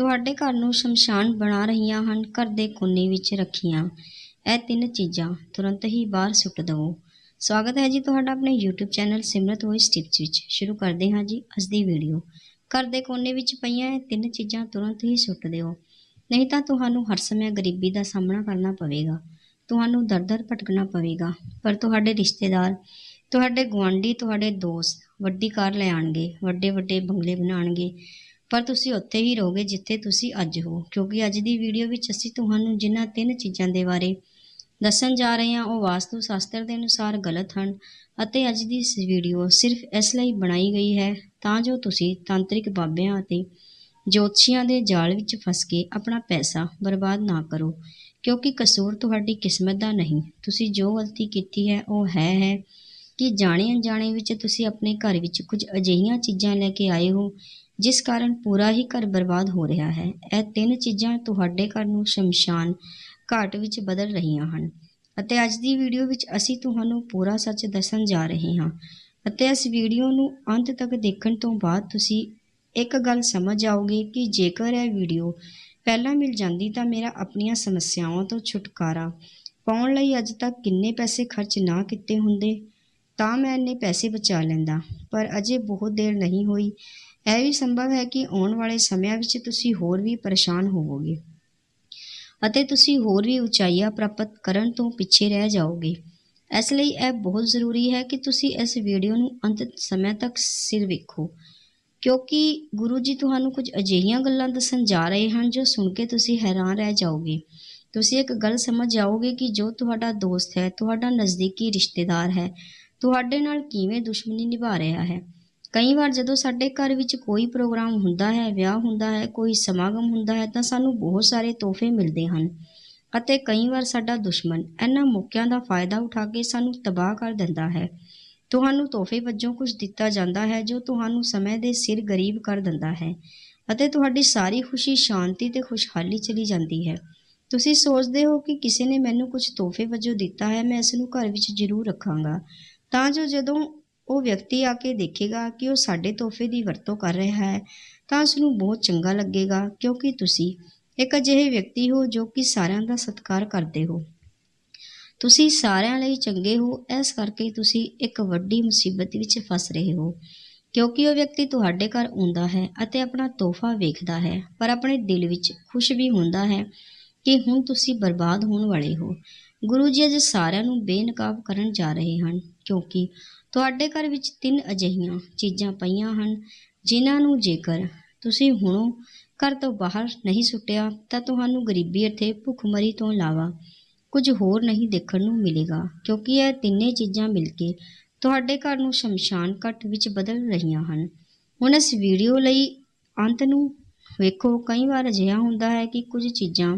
ਤੁਹਾਡੇ ਘਰ ਨੂੰ ਸ਼ਮਸ਼ਾਨ ਬਣਾ ਰਹੀਆਂ ਹਨ, ਘਰ ਦੇ ਕੋਨੇ ਵਿੱਚ ਰੱਖੀਆਂ। ਇਹ ਤਿੰਨ ਚੀਜ਼ਾਂ, ਤੁਰੰਤ ਹੀ ਬਾਹਰ ਸੁੱਟ ਦਿਓ ਸਵਾਗਤ ਹੈ ਜੀ ਤੁਹਾਡਾ ਆਪਣੇ YouTube channel Simrat voice tips ਵਿੱਚ। ਸ਼ੁਰੂ ਕਰਦੇ ਹਾਂ ਜੀ ਅੱਜ ਦੀ ਵੀਡੀਓ ਘਰ ਦੇ ਕੋਨੇ ਵਿੱਚ ਪਈਆਂ ਇਹ ਤਿੰਨ ਚੀਜ਼ਾਂ ਤੁਰੰਤ ਹੀ ਸੁੱਟ ਦਿਓ। ਨਹੀਂ ਤਾਂ ਤੁਹਾਨੂੰ ਹਰ ਸਮੇਂ ਗਰੀਬੀ ਦਾ ਸਾਹਮਣਾ ਕਰਨਾ ਪਵੇਗਾ। ਤੁਹਾਨੂੰ ਦਰ-ਦਰ ਭਟਕਣਾ ਪਵੇਗਾ। ਪਰ ਤੁਹਾਡੇ ਰਿਸ਼ਤੇਦਾਰ, ਤੁਹਾਡੇ ਗੁਆਂਢੀ, ਤੁਹਾਡੇ ਦੋਸਤ ਵੱਡੀ ਕਾਰ ਲੈ ਆਣਗੇ ਵੱਡੇ ਵੱਡੇ ਬੰਗਲੇ ਬਣਾਉਣਗੇ। ਪਰ ਤੁਸੀਂ ਉੱਥੇ ਹੀ ਰਹੋਗੇ ਜਿੱਥੇ ਤੁਸੀਂ ਅੱਜ ਹੋ। ਕਿਉਂਕਿ ਅੱਜ ਦੀ ਵੀਡੀਓ ਵਿੱਚ ਅਸੀਂ ਤੁਹਾਨੂੰ ਜਿਨ੍ਹਾਂ ਤਿੰਨ ਚੀਜ਼ਾਂ ਦੇ ਬਾਰੇ ਦੱਸਣ ਜਾ ਰਹੇ ਹਾਂ, ਉਹ ਵਾਸਤੂ ਸ਼ਾਸਤਰ ਦੇ ਅਨੁਸਾਰ ਗਲਤ ਹਨ ਅਤੇ ਅੱਜ ਦੀ ਇਸ ਵੀਡੀਓ ਸਿਰਫ ਇਸ ਲਈ ਬਣਾਈ ਗਈ ਹੈ ਤਾਂ ਜੋ ਤੁਸੀਂ ਤਾਂਤਰਿਕ ਬਾਬਿਆਂ ਅਤੇ ਜੋਤਸ਼ੀਆਂ ਦੇ ਜਾਲ ਵਿੱਚ ਫਸ ਕੇ ਆਪਣਾ ਪੈਸਾ ਬਰਬਾਦ ਨਾ ਕਰੋ। ਕਿਉਂਕਿ ਕਸੂਰ ਤੁਹਾਡੀ ਕਿਸਮਤ ਦਾ ਨਹੀਂ। ਤੁਸੀਂ ਜੋ ਗਲਤੀ ਕੀਤੀ ਹੈ, ਉਹ ਹੈ ਹੈ ਕਿ ਜਾਣੇ ਅਣਜਾਣੇ ਵਿੱਚ ਤੁਸੀਂ ਆਪਣੇ ਘਰ ਵਿੱਚ ਕੁਝ ਅਜਿਹੀਆਂ ਚੀਜ਼ਾਂ ਲੈ ਕੇ ਆਏ ਹੋ ਜਿਸ ਕਾਰਨ ਪੂਰਾ ਹੀ ਘਰ ਬਰਬਾਦ ਹੋ ਰਿਹਾ ਹੈ। ਇਹ ਤਿੰਨ ਚੀਜ਼ਾਂ ਤੁਹਾਡੇ ਘਰ ਨੂੰ ਸ਼ਮਸ਼ਾਨ ਘਾਟ ਵਿੱਚ ਬਦਲ ਰਹੀਆਂ ਹਨ ਅਤੇ ਅੱਜ ਦੀ ਵੀਡੀਓ ਵਿੱਚ ਅਸੀਂ ਤੁਹਾਨੂੰ ਪੂਰਾ ਸੱਚ ਦੱਸਣ ਜਾ ਰਹੇ ਹਾਂ ਅਤੇ ਇਸ ਵੀਡੀਓ ਨੂੰ ਅੰਤ ਤੱਕ ਦੇਖਣ ਤੋਂ ਬਾਅਦ ਤੁਸੀਂ ਇੱਕ ਗੱਲ ਸਮਝ ਜਾਓਗੇ ਕਿ ਜੇਕਰ ਇਹ ਵੀਡੀਓ ਪਹਿਲਾਂ ਮਿਲ ਜਾਂਦੀ ਤਾਂ ਮੇਰਾ ਆਪਣੀਆਂ ਸਮੱਸਿਆਵਾਂ ਤੋਂ ਛੁਟਕਾਰਾ ਪਾਉਣ ਲਈ ਅੱਜ ਤੱਕ ਕਿੰਨੇ ਪੈਸੇ ਖਰਚ ਨਾ ਕੀਤੇ ਹੁੰਦੇ ਤਾਂ ਮੈਂ ਇੰਨੇ ਪੈਸੇ ਬਚਾ ਲੈਂਦਾ, ਪਰ ਅਜੇ ਬਹੁਤ ਦੇਰ ਨਹੀਂ ਹੋਈ ਇਹ ਵੀ ਸੰਭਵ ਹੈ ਕਿ ਆਉਣ ਵਾਲੇ ਸਮਿਆਂ ਵਿੱਚ ਤੁਸੀਂ ਹੋਰ ਵੀ ਪਰੇਸ਼ਾਨ ਹੋਵੋਗੇ ਅਤੇ ਤੁਸੀਂ ਹੋਰ ਵੀ ਉਚਾਈਆਂ ਪ੍ਰਾਪਤ ਕਰਨ ਤੋਂ ਪਿੱਛੇ ਰਹਿ ਜਾਓਗੇ। ਇਸ ਲਈ ਇਹ ਬਹੁਤ ਜ਼ਰੂਰੀ ਹੈ ਕਿ ਤੁਸੀਂ ਇਸ ਵੀਡੀਓ ਨੂੰ ਅੰਤ ਸਮੇਂ ਤੱਕ ਸਿਰ ਵੇਖੋ, ਕਿਉਂਕਿ ਗੁਰੂ ਜੀ ਤੁਹਾਨੂੰ ਕੁਝ ਅਜਿਹੀਆਂ ਗੱਲਾਂ ਦੱਸਣ ਜਾ ਰਹੇ ਹਨ ਜੋ ਸੁਣ ਕੇ ਤੁਸੀਂ ਹੈਰਾਨ ਰਹਿ ਜਾਓਗੇ। ਤੁਸੀਂ ਇੱਕ ਗੱਲ ਸਮਝ ਜਾਓਗੇ ਕਿ ਜੋ ਤੁਹਾਡਾ ਦੋਸਤ ਹੈ, ਤੁਹਾਡਾ ਨਜ਼ਦੀਕੀ ਰਿਸ਼ਤੇਦਾਰ ਹੈ, ਤੁਹਾਡੇ ਨਾਲ ਕਿਵੇਂ ਦੁਸ਼ਮਣੀ ਨਿਭਾ ਰਿਹਾ ਹੈ। ਕਈ ਵਾਰ ਜਦੋਂ ਸਾਡੇ ਘਰ ਵਿੱਚ ਕੋਈ ਪ੍ਰੋਗਰਾਮ ਹੁੰਦਾ ਹੈ, ਵਿਆਹ ਹੁੰਦਾ ਹੈ, ਕੋਈ ਸਮਾਗਮ ਹੁੰਦਾ ਹੈ, ਤਾਂ ਸਾਨੂੰ ਬਹੁਤ ਸਾਰੇ ਤੋਹਫੇ ਮਿਲਦੇ ਹਨ। ਅਤੇ ਕਈ ਵਾਰ ਸਾਡਾ ਦੁਸ਼ਮਣ ਇਹਨਾਂ ਮੌਕਿਆਂ ਦਾ ਫਾਇਦਾ ਉਠਾ ਕੇ ਸਾਨੂੰ ਤਬਾਹ ਕਰ ਦਿੰਦਾ ਹੈ। ਤੁਹਾਨੂੰ ਤੋਹਫੇ ਵਜੋਂ ਕੁਝ ਦਿੱਤਾ ਜਾਂਦਾ ਹੈ, ਜੋ ਤੁਹਾਨੂੰ ਸਮੇਂ ਦੇ ਸਿਰ ਗਰੀਬ ਕਰ ਦਿੰਦਾ ਹੈ ਅਤੇ ਤੁਹਾਡੀ ਸਾਰੀ ਖੁਸ਼ੀ, ਸ਼ਾਂਤੀ ਤੇ ਖੁਸ਼ਹਾਲੀ ਚਲੀ ਜਾਂਦੀ ਹੈ। ਤੁਸੀਂ ਸੋਚਦੇ ਹੋ ਕਿ ਕਿਸੇ ਨੇ ਮੈਨੂੰ ਕੁਝ ਤੋਹਫੇ ਵਜੋਂ ਦਿੱਤਾ ਹੈ, ਮੈਂ ਇਸ ਨੂੰ ਘਰ ਵਿੱਚ ਜ਼ਰੂਰ ਰੱਖਾਂਗਾ। ਤਾਂ ਜੋ ਜਦੋਂ ਉਹ ਵਿਅਕਤੀ ਆ ਕੇ ਦੇਖੇਗਾ ਕਿ ਉਹ ਸਾਡੇ ਤੋਹਫੇ ਦੀ ਵਰਤੋਂ ਕਰ ਰਿਹਾ ਹੈ, ਤਾਂ ਉਸ ਨੂੰ ਬਹੁਤ ਚੰਗਾ ਲੱਗੇਗਾ, ਕਿਉਂਕਿ ਤੁਸੀਂ ਇੱਕ ਅਜਿਹੇ ਵਿਅਕਤੀ ਹੋ ਜੋ ਕਿ ਸਾਰਿਆਂ ਦਾ ਸਤਿਕਾਰ ਕਰਦੇ ਹੋ। ਤੁਸੀਂ ਸਾਰਿਆਂ ਲਈ ਚੰਗੇ ਹੋ, ਇਸ ਕਰਕੇ ਤੁਸੀਂ ਇੱਕ ਵੱਡੀ ਮੁਸੀਬਤ ਵਿੱਚ ਫਸ ਰਹੇ ਹੋ, ਕਿਉਂਕਿ ਉਹ ਵਿਅਕਤੀ ਤੁਹਾਡੇ ਘਰ ਆਉਂਦਾ ਹੈ ਅਤੇ ਆਪਣਾ ਤੋਹਫਾ ਵੇਖਦਾ ਹੈ, ਪਰ ਆਪਣੇ ਦਿਲ ਵਿੱਚ ਖੁਸ਼ ਵੀ ਹੁੰਦਾ ਹੈ ਕਿ ਹੁਣ ਤੁਸੀਂ ਬਰਬਾਦ ਹੋਣ ਵਾਲੇ ਹੋ। ਗੁਰੂ ਜੀ ਅੱਜ ਸਾਰਿਆਂ ਨੂੰ ਬੇਨਕਾਬ ਕਰਨ ਜਾ ਰਹੇ ਹਨ, ਕਿਉਂਕਿ ਤੁਹਾਡੇ ਘਰ ਵਿੱਚ ਤਿੰਨ ਅਜਿਹੀਆਂ ਚੀਜ਼ਾਂ ਪਈਆਂ ਹਨ, ਜਿਨ੍ਹਾਂ ਨੂੰ ਜੇਕਰ ਤੁਸੀਂ ਹੁਣੋਂ ਘਰ ਤੋਂ ਬਾਹਰ ਨਹੀਂ ਸੁੱਟਿਆ, ਤਾਂ ਤੁਹਾਨੂੰ ਗਰੀਬੀ ਅਤੇ ਭੁੱਖਮਰੀ ਤੋਂ ਇਲਾਵਾ ਕੁਝ ਹੋਰ ਨਹੀਂ ਦੇਖਣ ਨੂੰ ਮਿਲੇਗਾ, ਕਿਉਂਕਿ ਇਹ ਤਿੰਨੇ ਚੀਜ਼ਾਂ ਮਿਲ ਕੇ ਤੁਹਾਡੇ ਘਰ ਨੂੰ ਸ਼ਮਸ਼ਾਨ ਘਾਟ ਵਿੱਚ ਬਦਲ ਰਹੀਆਂ ਹਨ। ਹੁਣ ਇਸ ਵੀਡੀਓ ਲਈ ਅੰਤ ਨੂੰ ਵੇਖੋ। ਕਈ ਵਾਰ ਅਜਿਹਾ ਹੁੰਦਾ ਹੈ ਕਿ ਕੁਝ ਚੀਜ਼ਾਂ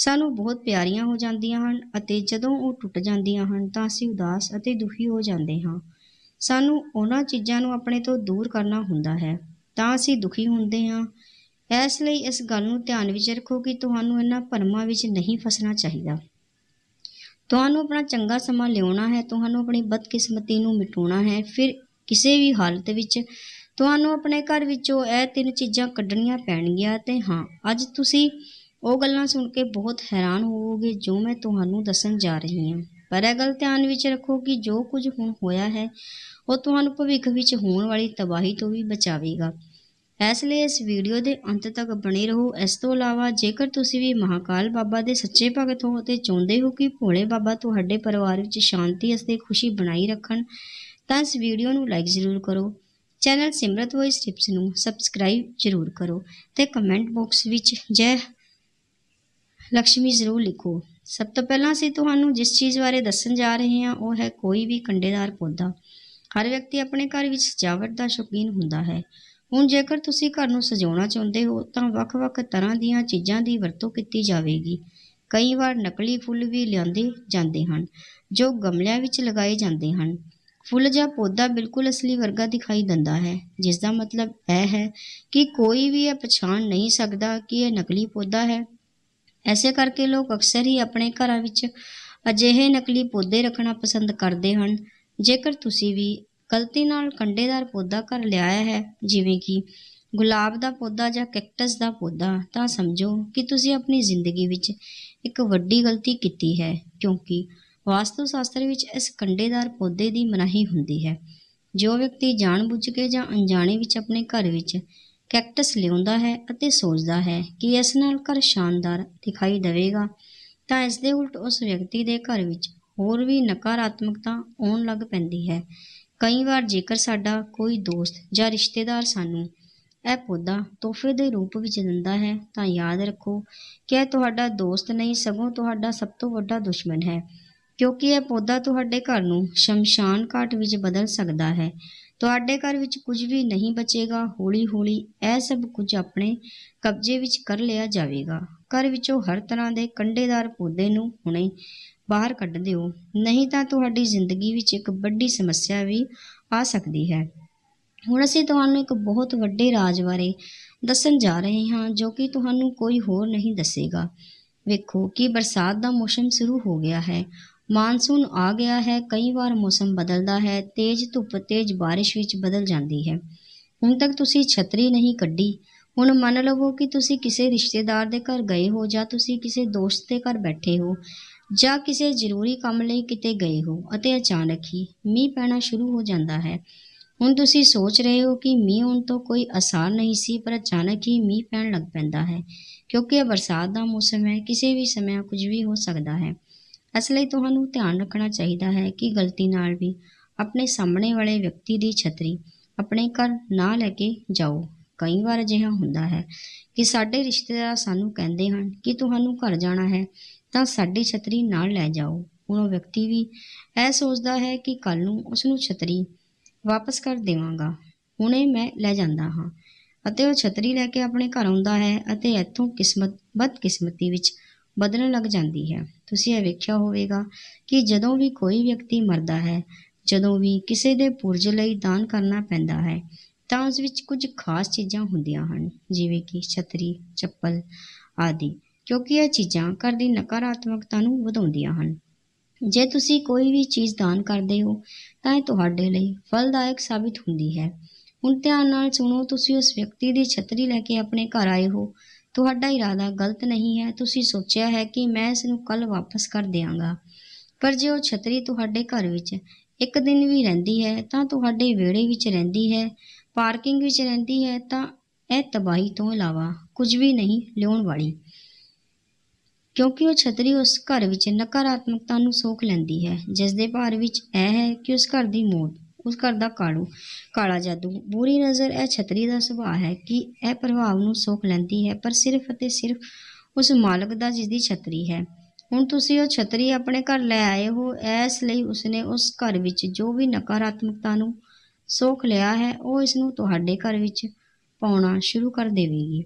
ਸਾਨੂੰ ਬਹੁਤ ਪਿਆਰੀਆਂ ਹੋ ਜਾਂਦੀਆਂ ਹਨ ਅਤੇ ਜਦੋਂ ਉਹ ਟੁੱਟ ਜਾਂਦੀਆਂ ਹਨ ਤਾਂ ਅਸੀਂ ਉਦਾਸ ਅਤੇ ਦੁਖੀ ਹੋ ਜਾਂਦੇ ਹਾਂ। ਸਾਨੂੰ ਉਹਨਾਂ ਚੀਜ਼ਾਂ ਨੂੰ ਆਪਣੇ ਤੋਂ ਦੂਰ ਕਰਨਾ ਹੁੰਦਾ ਹੈ, ਤਾਂ ਅਸੀਂ ਦੁਖੀ ਹੁੰਦੇ ਹਾਂ। ਇਸ ਲਈ ਇਸ ਗੱਲ ਨੂੰ ਧਿਆਨ ਵਿੱਚ ਰੱਖੋ ਕਿ ਤੁਹਾਨੂੰ ਇਹਨਾਂ ਭਰਮਾਂ ਵਿੱਚ ਨਹੀਂ ਫਸਣਾ ਚਾਹੀਦਾ। ਤੁਹਾਨੂੰ ਆਪਣਾ ਚੰਗਾ ਸਮਾਂ ਲਿਆਉਣਾ ਹੈ, ਤੁਹਾਨੂੰ ਆਪਣੀ ਬਦਕਿਸਮਤੀ ਨੂੰ ਮਿਟਾਉਣਾ ਹੈ, ਫਿਰ ਕਿਸੇ ਵੀ ਹਾਲਤ ਵਿੱਚ ਤੁਹਾਨੂੰ ਆਪਣੇ ਘਰ ਵਿੱਚੋਂ ਇਹ ਤਿੰਨ ਚੀਜ਼ਾਂ ਕੱਢਣੀਆਂ ਪੈਣਗੀਆਂ ਤੇ ਹਾਂ, ਅੱਜ ਤੁਸੀਂ ਉਹ ਗੱਲਾਂ ਸੁਣ ਕੇ ਬਹੁਤ ਹੈਰਾਨ ਹੋਵੋਗੇ ਜੋ ਮੈਂ ਤੁਹਾਨੂੰ ਦੱਸਣ ਜਾ ਰਹੀ ਹਾਂ। ਪਰ ਇਹ ਗੱਲ ਧਿਆਨ ਵਿੱਚ ਰੱਖੋ ਕਿ ਜੋ ਕੁਝ ਹੁਣ ਹੋਇਆ ਹੈ, ਉਹ ਤੁਹਾਨੂੰ ਭਵਿੱਖ ਵਿੱਚ ਹੋਣ ਵਾਲੀ ਤਬਾਹੀ ਤੋਂ ਵੀ ਬਚਾਵੇਗਾ। ਇਸ ਲਈ ਇਸ ਵੀਡੀਓ ਦੇ ਅੰਤ ਤੱਕ ਬਣੇ ਰਹੋ। ਇਸ ਤੋਂ ਇਲਾਵਾ ਜੇਕਰ ਤੁਸੀਂ ਵੀ ਮਹਾਕਾਲ ਬਾਬਾ ਦੇ ਸੱਚੇ ਭਗਤ ਹੋ ਅਤੇ ਚਾਹੁੰਦੇ ਹੋ ਕਿ ਭੋਲੇ ਬਾਬਾ ਤੁਹਾਡੇ ਪਰਿਵਾਰ ਵਿੱਚ ਸ਼ਾਂਤੀ ਅਤੇ ਖੁਸ਼ੀ ਬਣਾਈ ਰੱਖਣ, ਤਾਂ ਇਸ ਵੀਡੀਓ ਨੂੰ ਲਾਈਕ ਜ਼ਰੂਰ ਕਰੋ। ਚੈਨਲ ਸਿਮਰਤ ਵੌਇਸ ਟਿਪਸ ਨੂੰ ਸਬਸਕ੍ਰਾਈਬ ਜ਼ਰੂਰ ਕਰੋ ਤੇ ਕਮੈਂਟ ਬਾਕਸ ਵਿੱਚ ਜੈ ਲక్ష్ਮੀ ਜ਼ਰੂਰ ਲਿਖੋ। ਸਭ ਤੋਂ ਪਹਿਲਾਂ ਅਸੀਂ ਤੁਹਾਨੂੰ ਜਿਸ ਚੀਜ਼ ਬਾਰੇ ਦੱਸਣ ਜਾ ਰਹੇ ਹਾਂ, ਉਹ ਹੈ ਕੋਈ ਵੀ ਕੰਡੇਦਾਰ ਪੌਦਾ। ਹਰ ਵਿਅਕਤੀ ਆਪਣੇ ਘਰ ਵਿੱਚ ਸਜਾਵਟ ਦਾ ਸ਼ੌਕੀਨ ਹੁੰਦਾ ਹੈ। ਹੁਣ ਜੇਕਰ ਤੁਸੀਂ ਘਰ ਨੂੰ ਸਜਾਉਣਾ ਚਾਹੁੰਦੇ ਹੋ, ਤਾਂ ਵੱਖ-ਵੱਖ ਤਰ੍ਹਾਂ ਦੀਆਂ ਚੀਜ਼ਾਂ ਦੀ ਵਰਤੋਂ ਕੀਤੀ ਜਾਵੇਗੀ। ਕਈ ਵਾਰ ਨਕਲੀ ਫੁੱਲ ਵੀ ਲਿਆਂਦੇ ਜਾਂਦੇ ਹਨ, ਜੋ ਗਮਲਿਆਂ ਵਿੱਚ ਲਗਾਏ ਜਾਂਦੇ ਹਨ। ਫੁੱਲ ਜਾਂ ਪੌਦਾ ਬਿਲਕੁਲ ਅਸਲੀ ਵਰਗਾ ਦਿਖਾਈ ਦਿੰਦਾ ਹੈ ਜਿਸ ਦਾ ਮਤਲਬ ਇਹ ਹੈ ਕਿ ਕੋਈ ਵੀ ਇਹ ਪਛਾਣ ਨਹੀਂ ਸਕਦਾ ਕਿ ਇਹ ਨਕਲੀ ਪੌਦਾ ਹੈ। ਐਸੇ ਕਰਕੇ ਲੋਕ ਅਕਸਰ ਹੀ ਆਪਣੇ ਘਰਾਂ ਵਿੱਚ ਅਜਿਹੇ ਨਕਲੀ ਪੌਦੇ ਰੱਖਣਾ ਪਸੰਦ ਕਰਦੇ ਹਨ। ਜੇਕਰ ਤੁਸੀਂ ਵੀ ਗਲਤੀ ਨਾਲ ਕੰਡੇਦਾਰ ਪੌਦਾ ਘਰ ਲਿਆਇਆ ਹੈ, ਜਿਵੇਂ ਕਿ ਗੁਲਾਬ ਦਾ ਪੌਦਾ ਜਾਂ ਕੈਕਟਸ ਦਾ ਪੌਦਾ, ਤਾਂ ਸਮਝੋ ਕਿ ਤੁਸੀਂ ਆਪਣੀ ਜ਼ਿੰਦਗੀ ਵਿੱਚ ਇੱਕ ਵੱਡੀ ਗਲਤੀ ਕੀਤੀ ਹੈ, ਕਿਉਂਕਿ ਵਾਸਤੂ ਸ਼ਾਸਤਰ ਵਿੱਚ ਇਸ ਕੰਡੇਦਾਰ ਪੌਦੇ ਦੀ ਮਨਾਹੀ ਹੁੰਦੀ ਹੈ। ਜੋ ਵਿਅਕਤੀ ਜਾਣਬੁੱਝ ਕੇ ਜਾਂ ਅਣਜਾਣੇ ਵਿੱਚ ਆਪਣੇ ਘਰ ਵਿੱਚ ਕੈਕਟਸ ਲਿਆਉਂਦਾ ਹੈ ਅਤੇ ਸੋਚਦਾ ਹੈ ਕਿ ਇਸ ਨਾਲ ਘਰ ਸ਼ਾਨਦਾਰ ਦਿਖਾਈ ਦੇਵੇਗਾ, ਤਾਂ ਇਸ ਦੇ ਉਲਟ ਉਸ ਵਿਅਕਤੀ ਦੇ ਘਰ ਵਿੱਚ ਹੋਰ ਵੀ ਨਕਾਰਾਤਮਕਤਾ ਆਉਣ ਲੱਗ ਪੈਂਦੀ ਹੈ। ਕਈ ਵਾਰ ਜੇਕਰ ਸਾਡਾ ਕੋਈ ਦੋਸਤ ਜਾਂ ਰਿਸ਼ਤੇਦਾਰ ਸਾਨੂੰ ਇਹ ਪੌਦਾ ਤੋਹਫੇ ਦੇ ਰੂਪ ਵਿੱਚ ਦਿੰਦਾ ਹੈ, ਤਾਂ ਯਾਦ ਰੱਖੋ ਕਿ ਇਹ ਤੁਹਾਡਾ ਦੋਸਤ ਨਹੀਂ, ਸਗੋਂ ਤੁਹਾਡਾ ਸਭ ਤੋਂ ਵੱਡਾ ਦੁਸ਼ਮਣ ਹੈ, ਕਿਉਂਕਿ ਇਹ ਪੌਦਾ ਤੁਹਾਡੇ ਘਰ ਨੂੰ ਸ਼ਮਸ਼ਾਨ ਘਾਟ ਵਿੱਚ ਬਦਲ ਸਕਦਾ ਹੈ। ਤੁਹਾਡੇ ਘਰ ਵਿੱਚ ਕੁਝ ਵੀ ਨਹੀਂ ਬਚੇਗਾ, ਹੌਲੀ-ਹੌਲੀ ਇਹ ਸਭ ਕੁਝ ਆਪਣੇ ਕਬਜ਼ੇ ਵਿੱਚ ਕਰ ਲਿਆ ਜਾਵੇਗਾ। ਘਰ ਵਿੱਚੋਂ ਹਰ ਤਰ੍ਹਾਂ ਦੇ ਕੰਡੇਦਾਰ ਪੌਦੇ ਨੂੰ ਹੁਣੇ ਬਾਹਰ ਕੱਢ ਦਿਓ, ਨਹੀਂ ਤਾਂ ਤੁਹਾਡੀ ਜ਼ਿੰਦਗੀ ਵਿੱਚ ਇੱਕ ਵੱਡੀ ਸਮੱਸਿਆ ਵੀ ਆ ਸਕਦੀ ਹੈ। ਹੁਣ ਅਸੀਂ ਤੁਹਾਨੂੰ ਇੱਕ ਬਹੁਤ ਵੱਡੇ ਰਾਜ ਬਾਰੇ ਦੱਸਣ ਜਾ ਰਹੇ ਹਾਂ, ਜੋ ਕਿ ਤੁਹਾਨੂੰ ਕੋਈ ਹੋਰ ਨਹੀਂ ਦੱਸੇਗਾ। ਵੇਖੋ ਕਿ ਬਰਸਾਤ ਦਾ ਮੌਸਮ ਸ਼ੁਰੂ ਹੋ ਗਿਆ ਹੈ। ਮਾਨਸੂਨ ਆ ਗਿਆ ਹੈ, ਕਈ ਵਾਰ ਮੌਸਮ ਬਦਲਦਾ ਹੈ, ਤੇਜ਼ ਧੁੱਪ, ਤੇਜ਼ ਬਾਰਿਸ਼ ਵਿੱਚ ਬਦਲ ਜਾਂਦੀ ਹੈ। ਹੁਣ ਤੱਕ ਤੁਸੀਂ ਛਤਰੀ ਨਹੀਂ ਕੱਢੀ। ਹੁਣ ਮੰਨ ਲਵੋ ਕਿ ਤੁਸੀਂ ਕਿਸੇ ਰਿਸ਼ਤੇਦਾਰ ਦੇ ਘਰ ਗਏ ਹੋ ਜਾਂ ਤੁਸੀਂ ਕਿਸੇ ਦੋਸਤ ਦੇ ਘਰ ਬੈਠੇ ਹੋ ਜਾਂ ਕਿਸੇ ਜ਼ਰੂਰੀ ਕੰਮ ਲਈ ਕਿਤੇ ਗਏ ਹੋ ਅਤੇ ਅਚਾਨਕ ਹੀ ਮੀਂਹ ਪੈਣਾ ਸ਼ੁਰੂ ਹੋ ਜਾਂਦਾ ਹੈ। ਹੁਣ ਤੁਸੀਂ ਸੋਚ ਰਹੇ ਹੋ ਕਿ ਮੀਂਹ ਆਉਣ ਤੋਂ ਕੋਈ ਆਸਾਰ ਨਹੀਂ ਸੀ, ਪਰ ਅਚਾਨਕ ਹੀ ਮੀਂਹ ਪੈਣ ਲੱਗ ਪੈਂਦਾ ਹੈ। ਕਿਉਂਕਿ ਇਹ ਬਰਸਾਤ ਦਾ ਮੌਸਮ ਹੈ, ਕਿਸੇ ਵੀ ਸਮੇਂ ਕੁਝ ਵੀ ਹੋ ਸਕਦਾ ਹੈ। ਇਸ ਲਈ ਤੁਹਾਨੂੰ ਧਿਆਨ ਰੱਖਣਾ ਚਾਹੀਦਾ ਹੈ ਕਿ ਗਲਤੀ ਨਾਲ ਵੀ ਆਪਣੇ ਸਾਹਮਣੇ ਵਾਲੇ ਵਿਅਕਤੀ ਦੀ ਛਤਰੀ ਆਪਣੇ ਘਰ ਨਾ ਲੈ ਕੇ ਜਾਓ। ਕਈ ਵਾਰ ਅਜਿਹਾ ਹੁੰਦਾ ਹੈ ਕਿ ਸਾਡੇ ਰਿਸ਼ਤੇਦਾਰ ਸਾਨੂੰ ਕਹਿੰਦੇ ਹਨ ਕਿ ਤੁਹਾਨੂੰ ਘਰ ਜਾਣਾ ਹੈ, ਤਾਂ ਸਾਡੀ ਛਤਰੀ ਨਾਲ ਲੈ ਜਾਓ। ਹੁਣ ਉਹ ਵਿਅਕਤੀ ਵੀ ਇਹ ਸੋਚਦਾ ਹੈ ਕਿ ਕੱਲ ਨੂੰ ਉਸ ਨੂੰ ਛਤਰੀ ਵਾਪਸ ਕਰ ਦੇਵਾਂਗਾ। ਹੁਣੇ ਮੈਂ ਲੈ ਜਾਂਦਾ ਹਾਂ ਅਤੇ ਉਹ ਛਤਰੀ ਲੈ ਕੇ ਆਪਣੇ ਘਰ ਆਉਂਦਾ ਹੈ ਅਤੇ ਇੱਥੋਂ ਕਿਸਮਤ ਬਦਕਿਸਮਤੀ ਵਿੱਚ ਬਦਲਣ ਲੱਗ ਜਾਂਦੀ ਹੈ। ਤੁਸੀਂ ਇਹ ਵੇਖਿਆ ਹੋਵੇਗਾ ਕਿ ਜਦੋਂ ਵੀ ਕੋਈ ਵਿਅਕਤੀ ਮਰਦਾ ਹੈ, ਜਦੋਂ ਵੀ ਕਿਸੇ ਦੇ ਪੁਰਜ ਲਈ ਦਾਨ ਕਰਨਾ ਪੈਂਦਾ ਹੈ, ਤਾਂ ਉਸ ਵਿੱਚ ਕੁਝ ਖਾਸ ਚੀਜ਼ਾਂ ਹੁੰਦੀਆਂ ਹਨ, ਜਿਵੇਂ ਕਿ ਛਤਰੀ, ਚੱਪਲ ਆਦਿ, ਕਿਉਂਕਿ ਇਹ ਚੀਜ਼ਾਂ ਘਰ ਦੀ ਨਕਾਰਾਤਮਕਤਾ ਨੂੰ ਵਧਾਉਂਦੀਆਂ ਹਨ। ਜੇ ਤੁਸੀਂ ਕੋਈ ਵੀ ਚੀਜ਼ ਦਾਨ ਕਰਦੇ ਹੋ, ਤਾਂ ਇਹ ਤੁਹਾਡੇ ਲਈ ਫਲਦਾਇਕ ਸਾਬਿਤ ਹੁੰਦੀ ਹੈ। ਹੁਣ ਧਿਆਨ ਨਾਲ ਸੁਣੋ, ਤੁਸੀਂ ਉਸ ਵਿਅਕਤੀ ਦੀ ਛਤਰੀ ਲੈ ਕੇ ਆਪਣੇ ਘਰ ਆਏ ਹੋ ਤੁਹਾਡਾ ਇਰਾਦਾ ਗਲਤ ਨਹੀਂ ਹੈ। ਤੁਸੀਂ ਸੋਚਿਆ ਹੈ ਕਿ ਮੈਂ ਇਸ ਨੂੰ ਕੱਲ ਵਾਪਸ ਕਰ ਦਿਆਂਗਾ। ਪਰ ਜੇ ਉਹ ਛਤਰੀ ਤੁਹਾਡੇ ਘਰ ਵਿੱਚ ਇੱਕ ਦਿਨ ਵੀ ਰਹਿੰਦੀ ਹੈ, ਤਾਂ ਤੁਹਾਡੇ ਵਿਹੜੇ ਵਿੱਚ ਰਹਿੰਦੀ ਹੈ, ਪਾਰਕਿੰਗ ਵਿੱਚ ਰਹਿੰਦੀ ਹੈ, ਤਾਂ ਇਹ ਤਬਾਹੀ ਤੋਂ ਇਲਾਵਾ ਕੁਝ ਵੀ ਨਹੀਂ ਲਿਆਉਣ ਵਾਲੀ। ਕਿਉਂਕਿ ਉਹ ਛਤਰੀ ਉਸ ਘਰ ਵਿੱਚ ਨਕਾਰਾਤਮਕਤਾ ਨੂੰ ਸੋਖ ਲੈਂਦੀ ਹੈ ਜਿਸ ਦੇ ਭਾਰ ਵਿੱਚ ਇਹ ਹੈ ਕਿ ਉਸ ਘਰ ਦੀ ਮੌਤ ਉਸ ਘਰ ਦਾ ਕਾੜੂ ਕਾਲਾ ਜਾਦੂ। ਬੁਰੀ ਨਜ਼ਰ ਇਹ ਛਤਰੀ ਦਾ ਸੁਭਾਅ ਹੈ ਕਿ ਇਹ ਪ੍ਰਭਾਵ ਨੂੰ ਸੋਖ ਲੈਂਦੀ ਹੈ, ਪਰ ਸਿਰਫ ਅਤੇ ਸਿਰਫ ਉਸ ਮਾਲਕ ਦਾ ਜਿਸ ਦੀ ਛਤਰੀ ਹੈ। ਹੁਣ ਤੁਸੀਂ ਉਹ ਛਤਰੀ ਆਪਣੇ ਘਰ ਲੈ ਆਏ ਹੋ, ਇਸ ਲਈ ਉਸਨੇ ਉਸ ਘਰ ਵਿੱਚ ਜੋ ਵੀ ਨਕਾਰਾਤਮਕਤਾ ਨੂੰ ਸੋਖ ਲਿਆ ਹੈ, ਉਹ ਇਸ ਨੂੰ ਤੁਹਾਡੇ ਘਰ ਵਿੱਚ ਪਾਉਣਾ ਸ਼ੁਰੂ ਕਰ ਦੇਵੇਗੀ।